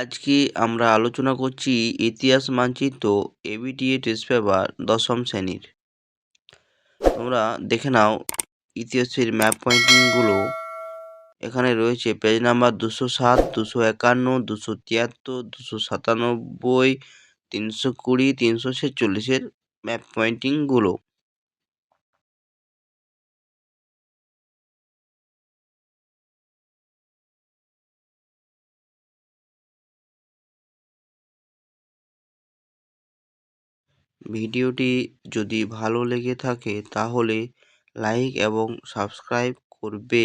আজকে আমরা আলোচনা করছি ইতিহাস মানচিত্র এবিটিএ টেস্ট পেপার দশম শ্রেণির। তোমরা দেখে নাও ইতিহাসের ম্যাপ পয়েন্টিংগুলো। এখানে রয়েছে পেজ নাম্বার দুশো সাত, দুশো একান্ন, দুশো তিয়াত্তর, দুশো সাতানব্বই, তিনশো কুড়ি, তিনশো ছেচল্লিশের ম্যাপ পয়েন্টিংগুলো। ভিডিওটি যদি ভালো লেগে থাকে তাহলে লাইক এবং সাবস্ক্রাইব করবে।